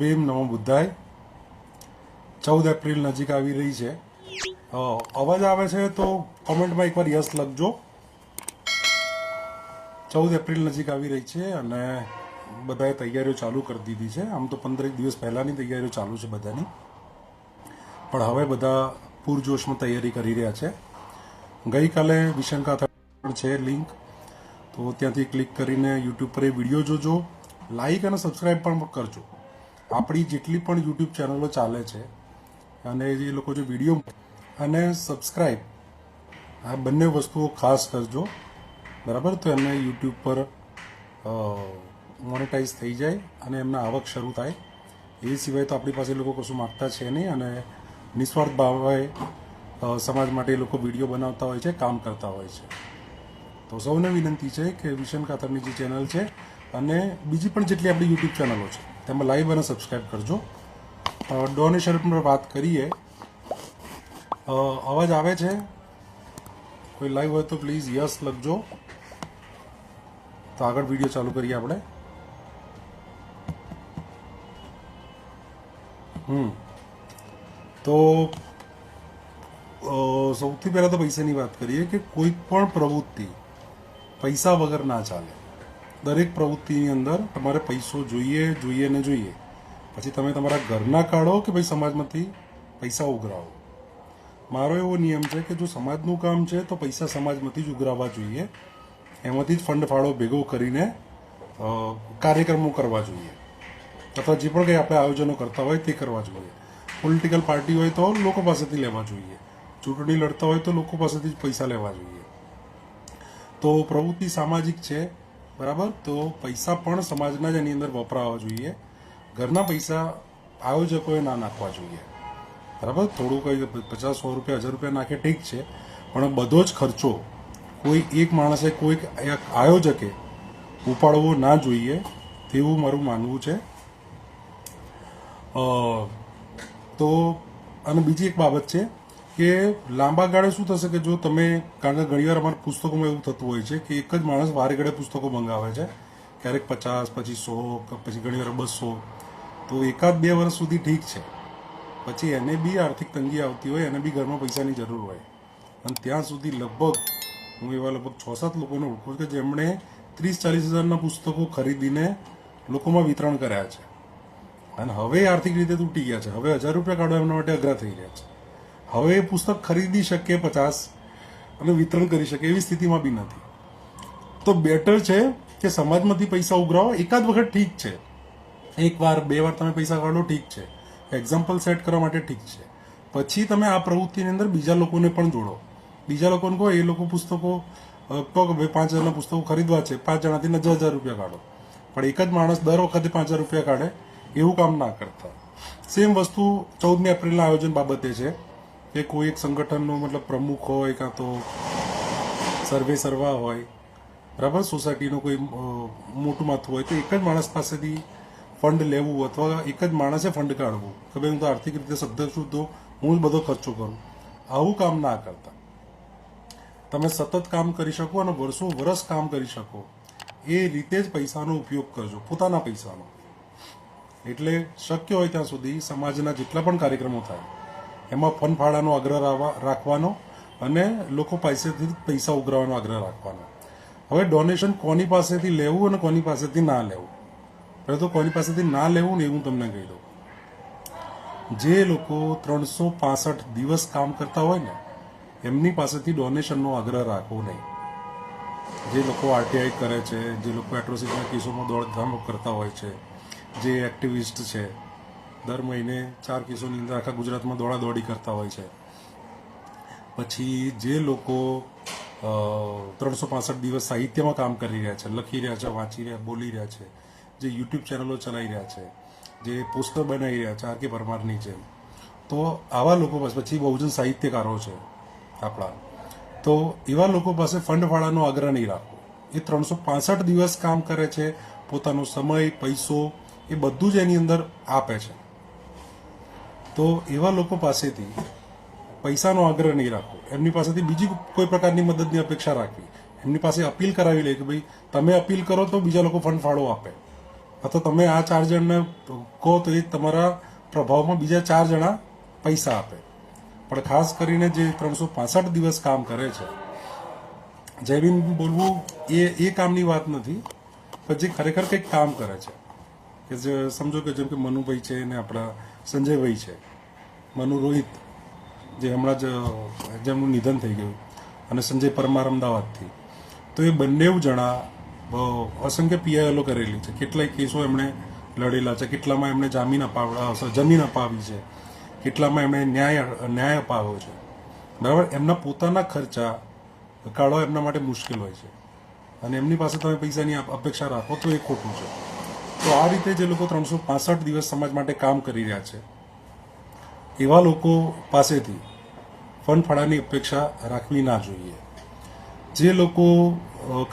ભીમ નમો બુદ્ધાય. ચૌદ એપ્રિલ નજીક આવી રહી છે. અવાજ આવે છે તો કોમેન્ટમાં એકવાર યસ લખજો. ચૌદ એપ્રિલ નજીક આવી રહી છે અને બધાએ તૈયારીઓ ચાલુ કરી દીધી છે. આમ તો પંદરેક દિવસ પહેલાંની તૈયારીઓ ચાલુ છે બધાની. પણ હવે બધા પૂરજોશમાં તૈયારી કરી રહ્યા છે. ગઈકાલે વિશંકા છે લિંક. તો ત્યાંથી ક્લિક કરીને યુટ્યુબ પર એ વીડિયો જોજો. લાઈક અને સબસ્ક્રાઈબ પણ કરજો. આપણી જેટલી પણ યુટ્યુબ ચેનલો ચાલે છે, અને એ લોકો જે વીડિયો અને સબસ્ક્રાઈબ આ બંને વસ્તુઓ ખાસ કરજો, બરાબર? તો એમને યુટ્યુબ પર મોનેટાઈઝ થઈ જાય અને એમના આવક શરૂ થાય. એ સિવાય તો આપણી પાસે લોકો કશું માગતા છે નહીં અને નિસ્વાર્થ ભાવે સમાજ માટે એ લોકો વીડિયો બનાવતા હોય છે, કામ કરતા હોય છે. તો સૌને વિનંતી છે કે વિશન કાતરની જે ચેનલ છે અને બીજી પણ જેટલી આપણી યુટ્યુબ ચેનલો છે. તેમાં લાઈવ અને સબસ્ક્રાઈબ કરજો ડોનેશન પર વાત કરીએ અ, અવાજ આવે છે કોઈ લાઈવ હોય તો પ્લીઝ યસ લખજો તો આગળ વીડિયો ચાલુ કરીએ આપણે હમ તો અ, સૌથી પહેલાં તો પૈસાની વાત કરીએ કે કોઈ પણ પ્રવૃત્તિ પૈસા વગર ના ચાલે દરેક પ્રવૃત્તિની અંદર તમારે પૈસો જોઈએ જોઈએ ને જોઈએ. પછી તમે તમારા ઘરના કાઢો કે ભાઈ સમાજમાંથી પૈસા ઉઘરાવો. મારો એવો નિયમ છે કે જો સમાજનું કામ છે તો પૈસા સમાજમાંથી જ ઉઘરાવવા જોઈએ. એમાંથી જ ફંડ ફાળો ભેગો કરીને કાર્યક્રમો કરવા જોઈએ. અથવા જે પણ કંઈ આપણે આયોજનો કરતા હોય તે કરવા જોઈએ. પોલિટિકલ પાર્ટી હોય તો લોકો પાસેથી લેવા જોઈએ. ચૂંટણી લડતા હોય તો લોકો પાસેથી જ પૈસા લેવા જોઈએ. તો પ્રવૃત્તિ સામાજિક છે. બરાબર? તો પૈસા પણ સમાજના જ એની અંદર વપરાવા જોઈએ. ઘરના પૈસા આયોજકોએ ના નાખવા જોઈએ. બરાબર? થોડું કંઈ પચાસ, સો રૂપિયા, હજાર રૂપિયા નાખે ઠીક છે. પણ બધો જ ખર્ચો કોઈ એક માણસે કોઈક એક આયોજકે ઉપાડવો ના જોઈએ તેવું મારું માનવું છે. તો અને બીજી એક બાબત છે. કે લાંબા ગાળે શું થશે કે જો તમે, કારણ કે ઘણીવાર અમારા પુસ્તકોમાં એવું થતું હોય છે કે એક જ માણસ વારે ઘડે પુસ્તકો મંગાવે છે. ક્યારેક પચાસ, પછી સો, પછી ઘણીવાર બસો. તો એકાદ બે વર્ષ સુધી ઠીક છે. પછી એને બી આર્થિક તંગી આવતી હોય, એને બી ઘરમાં પૈસાની જરૂર હોય. અને ત્યાં સુધી લગભગ, હું એવા લગભગ છ સાત લોકોને ઓળખું છું કે જેમણે ત્રીસ ચાલીસ હજારના પુસ્તકો ખરીદીને લોકોમાં વિતરણ કર્યા છે. અને હવે આર્થિક રીતે તૂટી ગયા છે. હવે હજાર રૂપિયા કાઢવા એમના માટે અઘરા થઈ રહ્યા છે. હવે એ પુસ્તક ખરીદી શકે પચાસ અને વિતરણ કરી શકે એવી સ્થિતિમાં બી નથી. તો બેટર છે કે સમાજમાંથી પૈસા ઉઘરાવો. એકાદ વખત ઠીક છે. એક વાર બે વાર તમે પૈસા કાઢો ઠીક છે. એક્ઝામ્પલ સેટ કરવા માટે ઠીક છે. પછી તમે આ પ્રવૃત્તિની અંદર બીજા લોકોને પણ જોડો. બીજા લોકોને કહો, એ લોકો પુસ્તકો કહો કે ભાઈ પાંચ હજારના પુસ્તકો ખરીદવા છે. પાંચ જણાથી ને હજાર હજાર રૂપિયા કાઢો. પણ એક જ માણસ દર વખતે પાંચ હજાર રૂપિયા કાઢે, એવું કામ ના કરતા. સેમ વસ્તુ ચૌદમી એપ્રિલના આયોજન બાબતે છે. કે કોઈ એક સંગઠનનો મતલબ પ્રમુખ હોય કાં તો સર્વે સર્વા હોય, બરાબર? સોસાયટીનું કોઈ મોટું માથું હોય, તો એક જ માણસ પાસેથી ફંડ લેવું અથવા એક જ માણસે ફંડ કાઢવું. કે ભાઈ હું તો આર્થિક રીતે સદ્ધર છું, તો હું જ બધો ખર્ચો કરું. આવું કામ ના કરતા. તમે સતત કામ કરી શકો અને વર્ષો વર્ષ કામ કરી શકો. એ રીતે જ પૈસાનો ઉપયોગ કરજો, પોતાના પૈસાનો. એટલે શક્ય હોય ત્યાં સુધી સમાજના જેટલા પણ કાર્યક્રમો થાય એમાં ફનફાળાનો આગ્રહ રાવા- રાખવાનો અને લોકો પાસેથી પૈસા ઉઘરાવવાનો આગ્રહ રાખવાનો. હવે ડોનેશન કોની પાસેથી લેવું અને કોની પાસેથી ના લેવું? પહેલાં તો કોની પાસેથી ના લેવું ને એવું તમને કહી દઉં. જે લોકો ત્રણસો પાસઠ દિવસ કામ કરતા હોય ને, એમની પાસેથી ડોનેશનનો આગ્રહ રાખવો નહીં. જે લોકો આરટીઆઈ કરે છે, જે લોકો એટ્રોસિટીના કેસોમાં દોડધામ કરતા હોય છે, જે એક્ટિવિસ્ટ છે દર મહિને ચાર કેસોની અંદર આખા ગુજરાતમાં દોડાદોડી કરતા હોય છે. પછી જે લોકો ત્રણસો પાસઠ દિવસ સાહિત્યમાં કામ કરી રહ્યા છે, લખી રહ્યા છે, વાંચી રહ્યા, બોલી રહ્યા છે, જે યુટ્યુબ ચેનલો ચલાવી રહ્યા છે, જે પોસ્ટર બનાવી રહ્યા છે, આર કે પરમારની જેમ. તો આવા લોકો પાસે, પછી બહુજન સાહિત્યકારો છે આપણા, તો એવા લોકો પાસે ફંડ ફાળાનો આગ્રહ નહીં રાખવો. એ ત્રણસો પાસઠ દિવસ કામ કરે છે, પોતાનો સમય, પૈસો એ બધું જ એની અંદર આપે છે. તો એવા લોકો પાસેથી પૈસાનો આગ્રહ નહીં રાખવો એમની પાસેથી બીજી કોઈ પ્રકારની મદદની અપેક્ષા રાખવી. એમની પાસે અપીલ કરાવી લે કે ભાઈ, તમે અપીલ કરો તો બીજા લોકો ફંડ ફાળો આપે. અથવા તમે આ ચાર જણને કહો તો એ તમારા પ્રભાવમાં બીજા ચાર જણા પૈસા આપે. પણ ખાસ કરીને જે ત્રણસો પાસઠ દિવસ કામ કરે છે, જયબીન બોલવું એ એ કામની વાત નથી, પણ જે ખરેખર કંઈક કામ કરે છે. કે જે સમજો કે જેમ કે મનુભાઈ છે ને આપણા સંજયભાઈ છે. મનુ રોહિત, જે હમણાં જ જેમનું નિધન થઈ ગયું અને સંજય પરમાર અમદાવાદથી. તો એ બંને જણા અસંખ્ય પીઆઈએલો કરેલી છે. કેટલાય કેસો એમણે લડેલા છે. કેટલામાં એમણે જામીન અપાવ જમીન અપાવી છે. કેટલામાં એમણે ન્યાય ન્યાય અપાવ્યો છે. બરાબર? એમના પોતાના ખર્ચા કાઢવા એમના માટે મુશ્કેલ હોય છે. અને એમની પાસે તમે પૈસાની અપેક્ષા રાખો તો એ ખોટું છે. તો આ રીતે જે લોકો ત્રણસો પાસઠ દિવસ સમાજ માટે કામ કરી રહ્યા છે, એવા લોકો પાસેથી ફંડ ફાળાની અપેક્ષા રાખવી ના જોઈએ. જે લોકો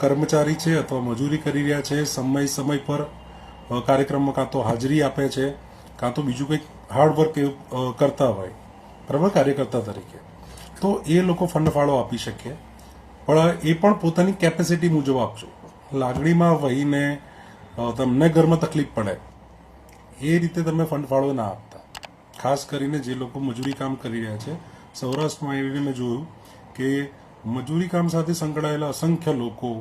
કર્મચારી છે અથવા મજૂરી કરી રહ્યા છે, સમય સમય પર કાર્યક્રમમાં કાં તો હાજરી આપે છે, કાં તો બીજું કંઈક હાર્ડવર્ક કરતા હોય બરાબર કાર્યકર્તા તરીકે, તો એ લોકો ફંડ ફાળો આપી શકે. પણ એ પણ પોતાની કેપેસિટી મુજબ આપજો. લાગણીમાં વહીને તમને ઘરમાં તકલીફ પડે. એ રીતે તમે ફંડ ફાળો ના આપતા. ખાસ કરીને જે લોકો મજૂરી કામ કરી રહ્યા છે, સૌરાષ્ટ્રમાં એવી મેં જોયું કે મજૂરી કામ સાથે સંકળાયેલા અસંખ્ય લોકો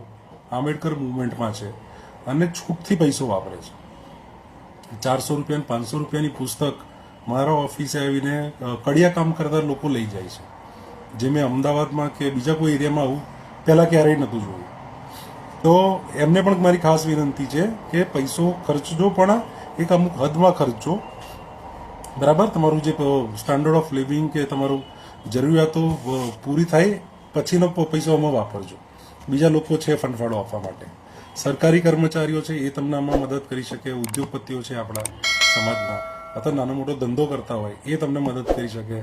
આંબેડકર મુવમેન્ટમાં છે અને છૂટથી પૈસો વાપરે છે. ચારસો રૂપિયા પાંચસો રૂપિયાની પુસ્તક મારા ઓફિસે આવીને કડિયા કામ કરતા લોકો લઈ જાય છે. જે મેં અમદાવાદમાં કે બીજા કોઈ એરિયામાં આવું, પહેલાં ક્યારેય નહોતું જોયું. તો એમને પણ મારી ખાસ વિનંતી છે કે પૈસો ખર્ચજો પણ એક અમુક હદમાં ખર્ચજો. બરાબર? તમારું જે સ્ટાન્ડર્ડ ઓફ લિવિંગ કે તમારું જરૂરિયાતો પૂરી થાય, પછીનો પૈસો આમાં વાપરજો. બીજા લોકો છે ફંડફાળો આપવા માટે. સરકારી કર્મચારીઓ છે એ તમને આમાં મદદ કરી શકે, ઉદ્યોગપતિઓ છે આપણા સમાજના. અથવા નાનો મોટો ધંધો કરતા હોય, એ તમને મદદ કરી શકે.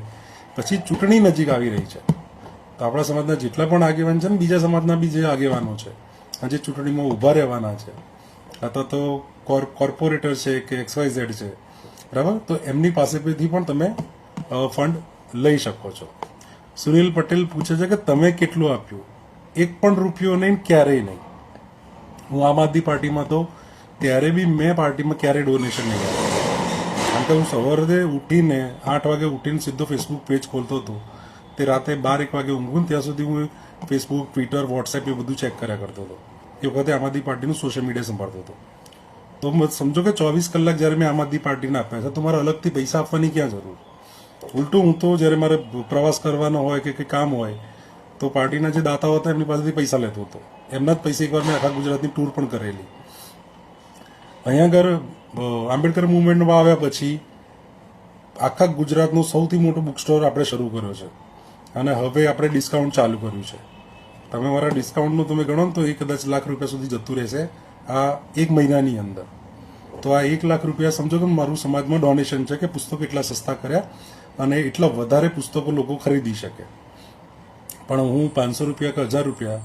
પછી ચૂંટણી નજીક આવી રહી છે. તો આપણા સમાજના જેટલા પણ આગેવાન છે ને બીજા સમાજના બી જે આગેવાનો છે આજે ચૂંટણીમાં ઊભા રહેવાના છે. અથવા તો કોર, કોર્પોરેટર છે કે એક્સવાયઝેડ છે. બરાબર? તો એમની પાસેથી પણ તમે ફંડ લઈ શકો છો. સુનિલ પટેલ પૂછે છે કે તમે કેટલું આપ્યું? એક પણ રૂપિયો નહીં, ક્યારેય નહીં. હું આમ આદમી પાર્ટીમાં તો ત્યારે બી મેં પાર્ટીમાં ક્યારેય ડોનેશન નહીં આપ્યું. કારણ કે હું સવારે ઉઠીને આઠ વાગે ઉઠીને સીધો ફેસબુક પેજ ખોલતો હતો. તે રાતે બાર, એક વાગે ઊંઘું ત્યાં સુધી હું ફેસબુક ટ્વિટર વોટ્સએપ એ બધું ચેક કર્યા કરતો હતો. એ વખતે આમ આદમી પાર્ટીનું સોશિયલ મીડિયા સંભાળતો હતો. તો સમજો કે ચોવીસ કલાક જ્યારે મેં આમ આદમી પાર્ટીને આપ્યા છે, તો મારે અલગથી પૈસા આપવાની ક્યાં જરૂર? ઉલટું હું તો જ્યારે મારે પ્રવાસ કરવાનો હોય કે કંઈ કામ હોય, તો પાર્ટીના જે દાતાઓ હતા એમની પાસેથી પૈસા લેતો હતો. એમના જ પૈસા એકવાર મેં આખા ગુજરાતની ટૂર પણ કરેલી. અહીંયા આગળ આંબેડકર મુવમેન્ટમાં આવ્યા પછી આખા ગુજરાતનું સૌથી મોટું બુક સ્ટોર આપણે શરૂ કર્યો છે. અને હવે આપણે ડિસ્કાઉન્ટ ચાલુ કર્યું છે. તમે મારા ડિસ્કાઉન્ટનું તમે ગણો તો એ કદાચ લાખ રૂપિયા સુધી જતું રહેશે આ એક મહિનાની અંદર. તો આ એક લાખ રૂપિયા સમજો કે મારું સમાજમાં ડોનેશન છે કે પુસ્તકો એટલા સસ્તા કર્યા અને એટલા વધારે પુસ્તકો લોકો ખરીદી શકે. પણ હું પાંચસો રૂપિયા કે હજાર રૂપિયા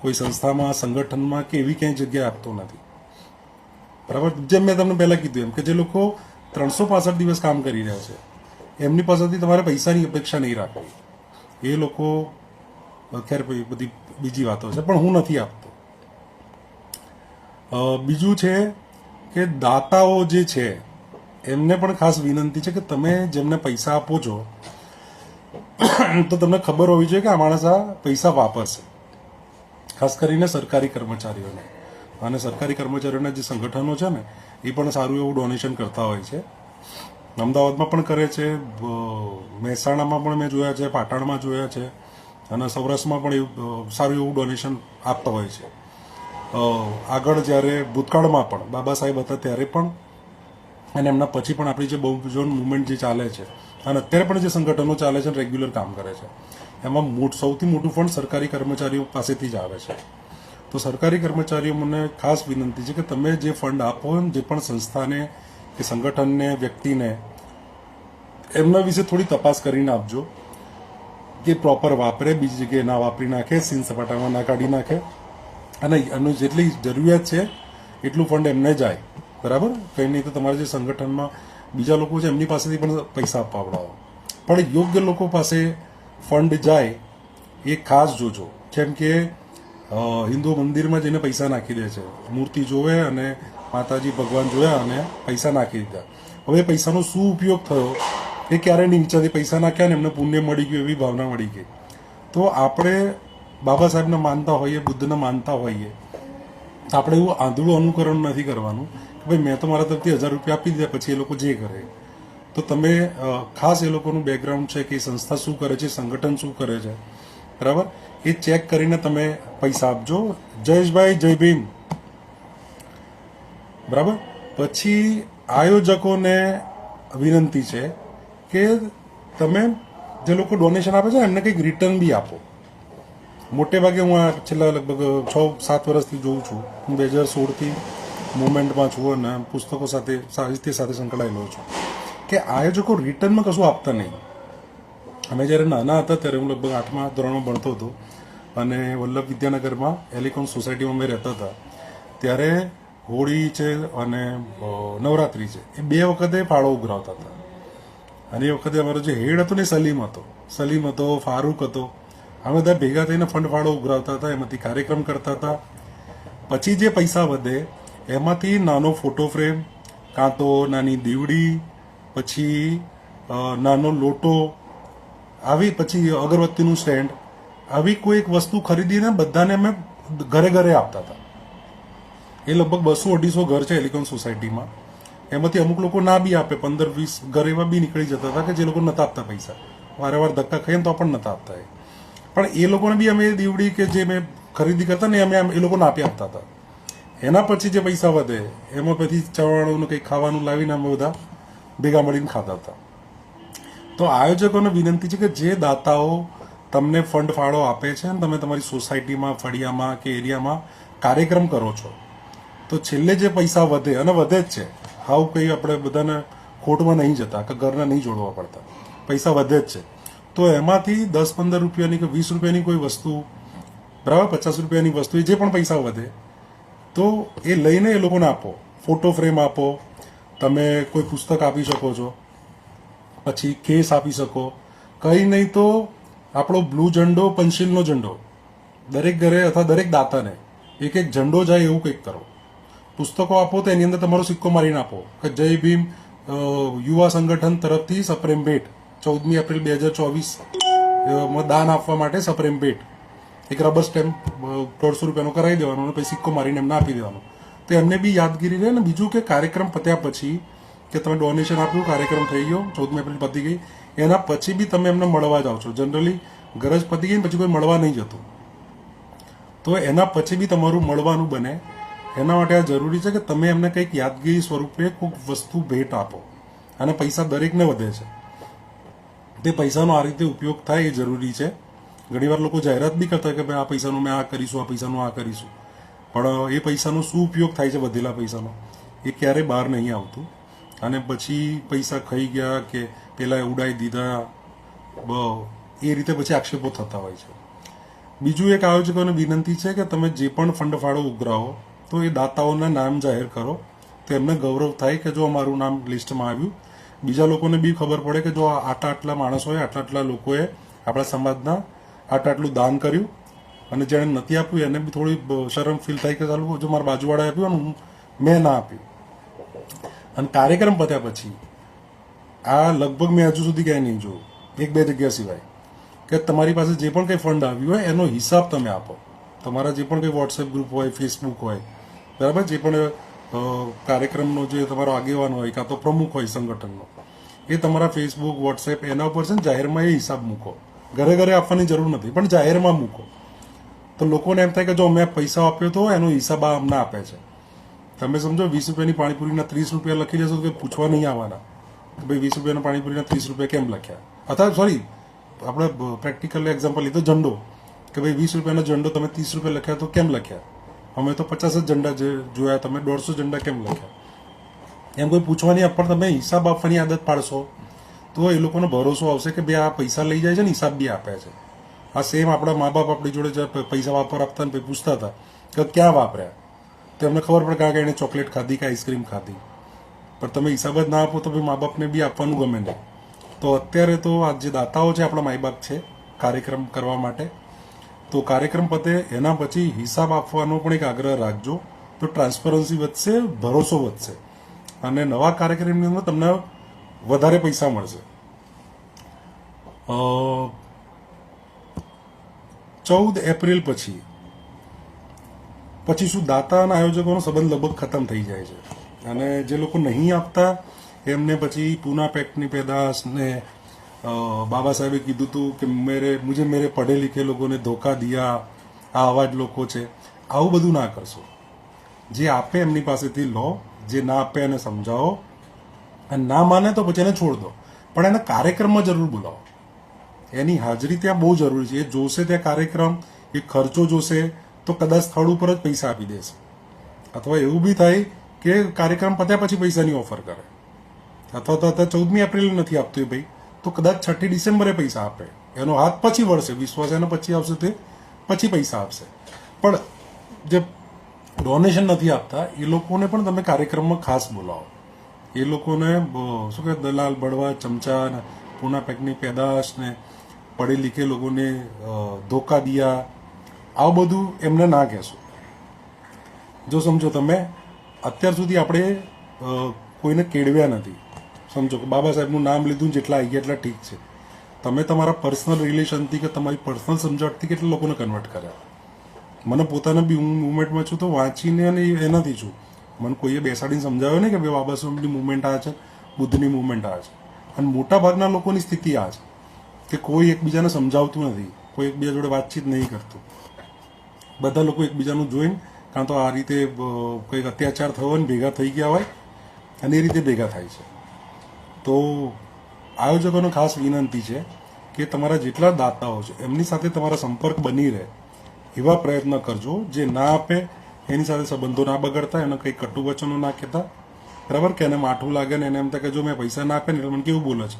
કોઈ સંસ્થામાં, સંગઠનમાં કે એવી ક્યાંય જગ્યાએ આપતો નથી. બરાબર? જેમ મેં તમને પહેલાં કીધું એમ કે જે લોકો ત્રણસો પાસઠ દિવસ કામ કરી રહ્યા છે, એમની પાસેથી તમારે પૈસાની અપેક્ષા નહીં રાખવી. એ લોકો ભાઈ બધી બીજી વાતો છે, પણ હું નથી આપતો. બીજું છે કે દાતાઓ જે છે, એમને પણ ખાસ વિનંતી છે કે તમે જેમને પૈસા આપો છો, તો તમને ખબર હોવી જોઈએ કે આ માણસ આ પૈસા વાપરશે. ખાસ કરીને સરકારી કર્મચારીઓને. અને સરકારી કર્મચારીઓના જે સંગઠનો છે ને, એ પણ સારું એવું ડોનેશન કરતા હોય છે. અમદાવાદમાં પણ કરે છે મહેસાણામાં પણ મેં જોયા છે, પાટણમાં જોયા છે. અને સૌરાષ્ટ્રમાં પણ એવું સારું એવું ડોનેશન આપતા હોય છે. આગળ જ્યારે ભૂતકાળમાં પણ, બાબા સાહેબ હતા ત્યારે પણ, અને એમના પછી પણ આપણી જે બહુજન મુવમેન્ટ જે ચાલે છે, અને અત્યારે પણ જે સંગઠનો ચાલે છે રેગ્યુલર કામ કરે છે, એમાં મોટ સૌથી મોટું ફંડ સરકારી કર્મચારીઓ પાસેથી જ આવે છે. તો સરકારી કર્મચારીઓ મને ખાસ વિનંતી છે કે તમે જે ફંડ આપો જે પણ સંસ્થાને, કે સંગઠનને, વ્યક્તિને, એમના વિશે થોડી તપાસ કરીને આપજો. કે પ્રોપર વાપરે, બીજી જગ્યાએ ના વાપરી નાખે, સીન સપાટામાં ના કાઢી નાખે. અને એનું જેટલી જરૂરિયાત છે, એટલું ફંડ એમને જાય. બરાબર? કંઈ નહીં તો તમારા જે સંગઠનમાં બીજા લોકો છે, એમની પાસેથી પણ પૈસા અપાવડાવો પણ યોગ્ય લોકો પાસે ફંડ જાય, એ ખાસ જોજો. કેમ કે હિન્દુ મંદિરમાં જઈને પૈસા નાખી દે છે. મૂર્તિ જોવે અને માતાજી ભગવાન જોયા અને પૈસા નાખી દીધા. હવે પૈસાનો શું ઉપયોગ થયો? એ ક્યારે નહીં વિચારતી. પૈસા નાખ્યા ને એમને પુણ્ય મળી ગયું, એવી ભાવના મળી ગઈ. તો આપણે બાબા સાહેબને માનતા હોઈએ, બુદ્ધને માનતા હોઈએ, તો આપણે એવું આંધળું અનુકરણ નથી કરવાનું કે ભાઈ, મેં તો મારા તરફથી હજાર રૂપિયા આપી દીધા, પછી એ લોકો જે કરે. તો તમે ખાસ એ લોકોનું બેકગ્રાઉન્ડ છે કે એ સંસ્થા શું કરે છે, સંગઠન શું કરે છે. બરાબર? એ ચેક કરીને તમે પૈસા આપજો. જયેશભાઈ, જય ભીમ. બરાબર? પછી આયોજકોને વિનંતી છે કે તમે જે લોકો ડોનેશન આપે છે એમને કંઈક રિટર્ન બી આપો. મોટે ભાગે હું આ છેલ્લા લગભગ છ સાત વર્ષથી જોઉં છું. હું બે હજાર સોળથી મુવમેન્ટમાં છું અને પુસ્તકો સાથે, સાહિત્ય સાથે સંકળાયેલો છું. કે આયોજકો રિટર્નમાં કશું આપતા નહીં. અમે જ્યારે નાના હતા ત્યારે હું લગભગ આઠમા ધોરણમાં ભણતો હતો અને વલ્લભ વિદ્યાનગરમાં એલિકોન સોસાયટીમાં અમે રહેતા હતા. ત્યારે હોળી છે અને નવરાત્રી છે. એ બે વખતે ફાળો ઉઘરાવતા હતા. અને એ વખતે અમારો જે હેડ હતો ને સલીમ હતો. સલીમ હતો, ફારૂક હતો. અમે બધા ભેગા થઈને ફંડ ફાળો ઉઘરાવતા હતા, એમાંથી કાર્યક્રમ કરતા હતા. પછી જે પૈસા વધે, એમાંથી નાનો ફોટો ફ્રેમ, કાં તો નાની દીવડી, પછી નાનો લોટો, આવી પછી અગરબત્તીનું સ્ટેન્ડ, આવી કોઈ એક વસ્તુ ખરીદીને બધાને અમે ઘરે ઘરે આપતા હતા. એ લગભગ બસો અઢીસો ઘર છે એલિકોન સોસાયટીમાં એમાંથી અમુક લોકો ના બી આપે, પંદર, વીસ, ઘર એવા બી નીકળી જતા હતા કે જે લોકો નતા આપતા પૈસા. વારે વાર ધક્કા ખાઈને તો પણ નતા આપતા એ. પણ એ લોકોને બી અમે દીવડી કે જે મેં ખરીદી કરતા ને અમે એ લોકોને આપી આપતા હતા. એના પછી જે પૈસા વધે, એમાં પછી ચવાણું કંઈક ખાવાનું લાવીને અમે બધા ભેગા મળીને ખાતા હતા. તો આયોજકોને વિનંતી છે કે જે દાતાઓ તમને ફંડ ફાળો આપે છે અને તમે તમારી સોસાયટીમાં, ફળિયામાં કે એરિયામાં કાર્યક્રમ કરો છો, તો છેલ્લે જે પૈસા વધે, અને વધે જ છે હાવ કંઈ આપણે બધાને ખોટમાં નહીં જતા, કે ઘરના નહીં જોડવા પડતા. પૈસા વધે જ છે. તો એમાંથી દસ પંદર રૂપિયાની કે વીસ રૂપિયાની કોઈ વસ્તુ, બરાબર, પચાસ રૂપિયાની વસ્તુ જે પણ પૈસા વધે, તો એ લઈને એ લોકોને આપો. ફોટો ફ્રેમ આપો, તમે કોઈ પુસ્તક આપી શકો છો, પછી કેસ આપી શકો. કંઈ નહીં તો આપણો બ્લુ ઝંડો પંશીલનો ઝંડો, દરેક ઘરે અથવા દરેક દાતાને એક એક ઝંડો જાય એવું કંઈક કરો. પુસ્તકો આપો તો એની અંદર તમારો સિક્કો મારીને આપો કે જય ભીમ યુવા સંગઠન તરફથી સપ્રેમ ભેટ, ચૌદમી એપ્રિલ બે હજાર ચોવીસ. દાન આપવા માટે સપ્રેમ ભેટ. એક રબર સ્ટેમ્પ દોઢસો રૂપિયાનો કરાવી દેવાનો અને પછી સિક્કો મારીને એમને આપી દેવાનો. તો એમને બી યાદગીરી રહે ને બીજું કે કાર્યક્રમ પત્યા પછી કે તમે ડોનેશન આપ્યું, કાર્યક્રમ થઈ ગયો, ચૌદમી એપ્રિલ પતી ગઈ, એના પછી બી તમે એમને મળવા જાઓ છો. જનરલી ગરજ પતી ગઈ ને પછી કોઈ મળવા નહીં જતું. તો એના પછી બી તમારું મળવાનું બને. એના માટે આ જરૂરી છે કે તમે એમને કંઈક યાદગીરી સ્વરૂપે કોઈક વસ્તુ ભેટ આપો. અને પૈસા દરેકને વધે છે. તે પૈસાનો આ રીતે ઉપયોગ થાય એ જરૂરી છે. ઘણીવાર લોકો જાહેરાત બી કરતા કે ભાઈ આ પૈસાનું મેં આ કરીશું, આ પૈસાનું આ કરીશું. પણ એ પૈસાનો શું ઉપયોગ થાય છે વધેલા પૈસાનો, એ ક્યારેય બહાર નહીં આવતું. અને પછી પૈસા ખાઈ ગયા કે પહેલાં ઉડાઈ દીધા એ રીતે પછી આક્ષેપો થતા હોય છે. બીજું એક આયોજકોને વિનંતી છે કે તમે જે પણ ફંડ ફાળો ઉઘરાવો તો એ દાતાઓના નામ જાહેર કરો. તો એમને ગૌરવ થાય કે જો અમારું નામ લિસ્ટમાં આવ્યું. બીજા લોકોને બી ખબર પડે કે જો આટલા આટલા માણસોએ, આટલા આટલા લોકોએ આપણા સમાજના આટલા આટલું દાન કર્યું અને જેણે નથી આપ્યું, એને બી થોડી શરમ ફીલ થાય કે ચાલુ, જો મારા બાજુવાળાએ આપ્યું અને મેં ના આપ્યું. અને કાર્યક્રમ પત્યા પછી, આ લગભગ મેં હજુ સુધી ક્યાંય નહીં જોયું. એક બે જગ્યા સિવાય. કે તમારી પાસે જે પણ કંઈ ફંડ આવ્યું હોય, એનો હિસાબ તમે આપો. તમારા જે પણ કંઈ વોટ્સએપ ગ્રુપ હોય ફેસબુક હોય બરાબર? જે પણ કાર્યક્રમનો જે તમારો આગેવાન હોય, કાં તો પ્રમુખ હોય સંગઠનનો, એ તમારા ફેસબુક વોટ્સએપ એના ઉપર છે ને જાહેરમાં એ હિસાબ મૂકો. ઘરે ઘરે આપવાની જરૂર નથી, પણ જાહેરમાં મૂકો. તો લોકોને એમ થાય કે જો મેં પૈસા આપ્યો તો એનો હિસાબ આ અમને આપે છે. તમે સમજો, વીસ રૂપિયાની પાણીપુરીના ત્રીસ રૂપિયા લખી જશો તો પૂછવા નહીં આવવાના. કે ભાઈ વીસ રૂપિયાના પાણીપુરીના ત્રીસ રૂપિયા કેમ લખ્યા? અથવા સોરી આપણે પ્રેક્ટિકલ એક્ઝામ્પલ લીધો ઝંડો. કે ભાઈ વીસ રૂપિયાનો ઝંડો તમે ત્રીસ રૂપિયા લખ્યા તો કેમ લખ્યા? અમે તો પચાસ જ ઝંડા જે જોયા, તમે દોઢસો ઝંડા કેમ લખ્યા? એમ કોઈ પૂછવાની પણ તમે હિસાબ આપવાની આદત પાડશો, તો એ લોકોનો ભરોસો આવશે કે ભાઈ આ પૈસા લઈ જાય છે ને હિસાબ બી આપે છે. આ સેમ આપણા મા બાપ આપણી જોડે પૈસા વાપર, આપતા ને પૂછતા હતા કે ક્યાં વાપર્યા? તો એમને ખબર પડે કારણ કે એણે ચોકલેટ ખાધી કે આઈસ્ક્રીમ ખાધી. પણ તમે હિસાબ જ ના આપો તો મા બાપને બી આપવાનું ગમે નહીં. તો અત્યારે તો આ જે દાતાઓ છે, આપણા માય બાપ છે, કાર્યક્રમ કરવા માટે તો કાર્યક્રમ પતે, એના પછી હિસાબ આપવાનો પણ એક આગ્રહ રાખજો. તો ટ્રાન્સપરન્સી વધશે, ભરોસો વધશે. અને નવા કાર્યક્રમની અંદર તમને વધારે પૈસા મળશે. ચૌદ એપ્રિલ પછી પછી શું દાતા અને આયોજકોનો સંબંધ લગભગ ખતમ થઈ જાય છે. અને જે લોકો નહીં આપતા, એમને પછી પૂના પેક્ટની પેદાશ ને બાબા સાહેબે કીધું હતું કે મેરે મુજે મેરે પઢે લિખે લોકોને ધોખા દિયા આ આવા જ લોકો છે આવું બધું ના કરશો જે આપે એમની પાસેથી લો જે ના આપે એને સમજાવો અને ના માને તો પછી એને છોડ દો પણ એને કાર્યક્રમમાં જરૂર બોલાવો। એની હાજરી ત્યાં બહુ જરૂરી છે, એ જોશે ત્યાં કાર્યક્રમ, એ ખર્ચો જોશે, તો કદાચ સ્થળ ઉપર જ પૈસા આપી દેશે. અથવા એવું બી થાય કે કાર્યક્રમ પત્યા પછી પૈસાની ઓફર કરે. અથવા તો ચૌદમી એપ્રિલ નથી આપતું એ ભાઈ. તો કદાચ છઠ્ઠી ડિસેમ્બરે પૈસા આપે. એનો હાથ પછી વળશે, વિશ્વાસ એનો પછી આવશે તે પછી પૈસા આપશે. પણ જે ડોનેશન નથી આપતા, એ લોકોને પણ તમે કાર્યક્રમમાં ખાસ બોલાવો. એ લોકોને શું કહે દલાલ, બળવા, ચમચા ને પૂના પેકની પેદાશ ને પઢે લીખે લોકોને ધોકા દિયા, આવું બધું એમને ના કહેશો. જો સમજો તમે, અત્યાર સુધી આપણે કોઈને કેળવ્યા નથી. સમજો કે બાબા સાહેબનું નામ લીધું જેટલા આવી ગયા એટલા ઠીક છે. તમે તમારા પર્સનલ રિલેશનથી કે તમારી પર્સનલ સમજણથી કેટલા લોકોને કન્વર્ટ કર્યા? મને પોતાને બી હું મુવમેન્ટમાં છું તો વાંચીને અને એનાથી છું. મને કોઈએ બેસાડીને સમજાવ્યો નહીં કે ભાઈ બાબા સાહેબની મુવમેન્ટ આ છે, બુદ્ધની મુવમેન્ટ આ છે. અને મોટા ભાગના લોકોની સ્થિતિ આ છે કે કોઈ એકબીજાને સમજાવતું નથી, કોઈ એકબીજા જોડે વાતચીત નહીં કરતું. બધા લોકો એકબીજાનું જોઈને કાં તો આ રીતે કંઈક અત્યાચાર થયો ને ભેગા થઈ ગયા હોય, અને એ રીતે ભેગા થાય છે. તો આયોજકોનો ખાસ વિનંતી છે કે તમારા જેટલા દાતાઓ છે, એમની સાથે તમારા સંપર્ક બની રહે એવા પ્રયત્ન કરજો. જે ના આપે, એની સાથે સંબંધો ના બગડતા, એને કંઈ કટુ વચનો ના કહેતા. બરાબર કે એને માઠું લાગે ને એને એમ થાય કે જો મેં પૈસા ના આપે ને એટલે મને કેવું બોલે છે?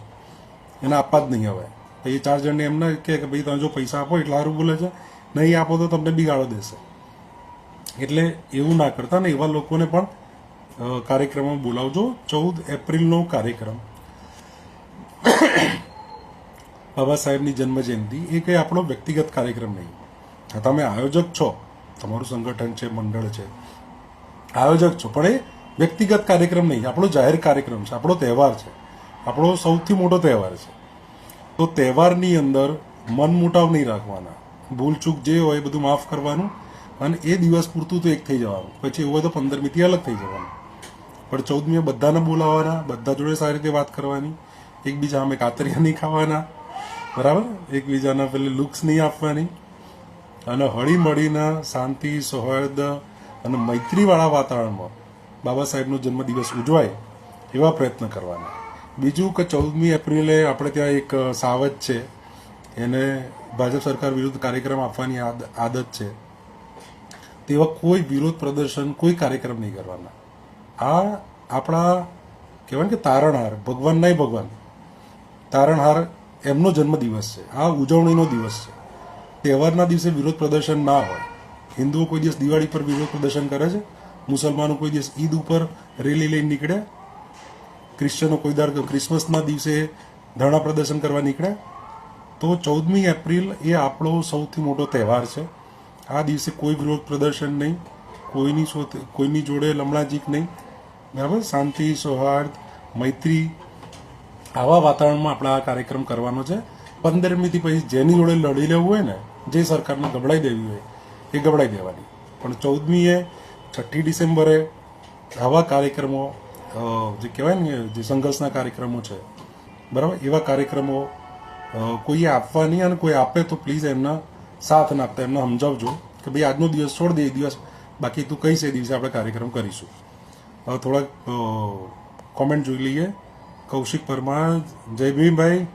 એને આપવા જ નહીં હવે. પછી ચાર જણને એમ ના કે ભાઈ તમે જો પૈસા આપો એટલે સારું બોલે છે. નહીં આપો તો તમને બિગાડો દેશે. એટલે એવું ના કરતા ને એવા લોકોને પણ કાર્યક્રમમાં બોલાવજો. ચૌદ એપ્રિલનો કાર્યક્રમ. બાબા સાહેબની જન્મજયંતિ એ કંઈ આપણો વ્યક્તિગત કાર્યક્રમ નહીં. તમે આયોજક છો. તમારું સંગઠન છે, મંડળ છે. આયોજક છો, પણ એ વ્યક્તિગત કાર્યક્રમ નહીં. આપણો જાહેર કાર્યક્રમ છે, આપણો તહેવાર છે. આપણો સૌથી મોટો તહેવાર છે. તો તહેવારની અંદર મન મુટાવ નહીં રાખવાના. ભૂલચૂક જે હોય એ બધું માફ કરવાનું અને એ દિવસ પૂરતું તો એક થઈ જવાનું. પછી એવું હોય તો પંદરમીથી અલગ થઈ જવાનું. પણ ચૌદમીએ બધાને બોલાવવાના, બધા જોડે સારી રીતે વાત કરવાની. એકબીજા અમે કાતરિયા નહીં ખાવાના. બરાબર? એકબીજાના પેલી લુક્સ નહીં આપવાની. અને હળી મળીને શાંતિ, સૌહાર્દ અને મૈત્રીવાળા વાતાવરણમાં બાબા સાહેબનો જન્મદિવસ ઉજવાય એવા પ્રયત્ન કરવાના. બીજું કે ચૌદમી એપ્રિલે આપણે ત્યાં એક સાવજ છે. એને ભાજપ સરકાર વિરુદ્ધ કાર્યક્રમ આપવાની આદ- આદત છે. તેવા કોઈ વિરોધ પ્રદર્શન, કોઈ કાર્યક્રમ નહીં કરવાના. આ આપણા કહેવાય કે તારણહાર, ભગવાન નહીં ભગવાન. તારણહાર એમનો જન્મદિવસ છે. આ ઉજવણીનો દિવસ છે. તહેવારના દિવસે વિરોધ પ્રદર્શન ના હોય. હિન્દુઓ કોઈ દિવસ દિવાળી પર વિરોધ પ્રદર્શન કરે છે. મુસલમાનો કોઈ દિવસ ઈદ ઉપર રેલી લઈને નીકળે. ક્રિશ્ચનો કોઈ દર ક્રિસમસના દિવસે ધરણા પ્રદર્શન કરવા નીકળે. તો ચૌદમી એપ્રિલ એ આપણો સૌથી મોટો તહેવાર છે. આ દિવસે કોઈ વિરોધ પ્રદર્શન નહીં. કોઈની કોઈની જોડે લમણાજીક નહીં. બરાબર? શાંતિ, સૌહાર્દ, મૈત્રી આવા વાતાવરણમાં આપણે આ કાર્યક્રમ કરવાનો છે. પંદરમીથી પછી જેની જોડે લડી લેવું હોય ને, જે સરકારને ગબડાઈ દેવી હોય, એ ગબડાઈ દેવાની. પણ ચૌદમીએ છઠ્ઠી ડિસેમ્બરે આવા કાર્યક્રમો જે કહેવાય ને, જે સંઘર્ષના કાર્યક્રમો છે, બરાબર? એવા કાર્યક્રમો કોઈએ આપવા નહીં અને કોઈ આપે તો પ્લીઝ એમના સાથ નાખતા એમને સમજાવજો કે ભાઈ, આજનો દિવસ છોડ દે, એ દિવસ બાકી તું કઈ એ દિવસે આપણે કાર્યક્રમ કરીશું. હવે થોડાક કોમેન્ટ જોઈ લઈએ. કૌશિક પરમાર જય ભીમભાઈ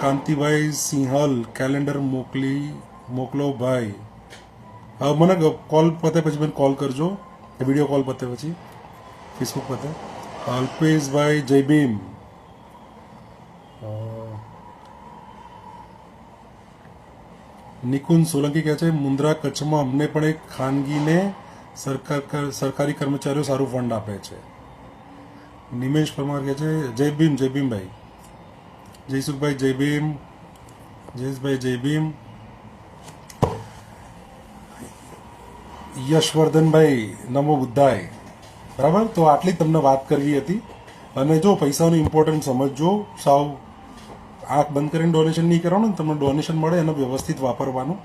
કાંતિભાઈ સિંહલ કેલેન્ડર મોકલી, મોકલો ભાઈ. હવે મને કોલ પતે પછી મને કોલ કરજો. વીડિયો કોલ પતે પછી. ફેસબુક પતે. અલ્પેશભાઈ જય ભીમ નિકુંજ સોલંકી કહે છે, મુન્દ્રા કચ્છમાં અમને પણ એક ખાનગીને સરકાર સરકારી કર્મચારીઓ સારું ફંડ આપે છે. નિમેશ પરમાર કહે છે, જય ભીમ, જય ભીમભાઈ. જયસુખભાઈ, જય ભીમ. જયેશભાઈ, જય યશવર્ધનભાઈ, નમો બુદ્ધાય. બરાબર? તો આટલી તમને વાત કરવી હતી. અને જો પૈસાનું ઇમ્પોર્ટન્ટ સમજજો, સાવ આંખ બંધ કરીને ડોનેશન નહીં કરવાનું, તમને ડોનેશન મળે એનો વ્યવસ્થિત વાપરવાનું.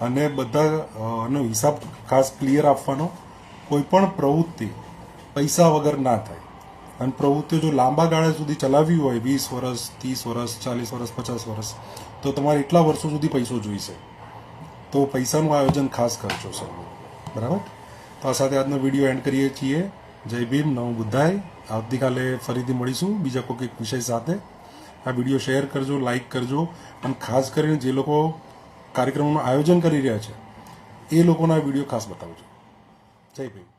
અને બધા એનો હિસાબ ખાસ ક્લિયર આપવાનો. કોઈ પણ પ્રવૃત્તિ પૈસા વગર ના થાય. અને પ્રવૃત્તિઓ જો લાંબા ગાળા સુધી ચલાવવી હોય, વીસ વર્ષ, ત્રીસ વર્ષ, ચાલીસ વર્ષ, પચાસ વર્ષ, તો તમારે એટલા વર્ષો સુધી પૈસો જોઈશે. તો પૈસાનું આયોજન ખાસ કરજો, સર. બરાબર? તો આ સાથે આજનો વીડિયો એન્ડ કરીએ છીએ. જય ભીમ નવ બુદ્ધાય. આવતીકાલે ફરીથી મળીશું બીજા કોઈ એક વિષય સાથે. આ વીડિયો શેર કરજો, લાઈક કરજો અને ખાસ કરીને જે લોકો કાર્યક્રમનું આયોજન કરી રહ્યા છે, એ લોકોના વીડિયો ખાસ બતાવજો. જય ભીમ.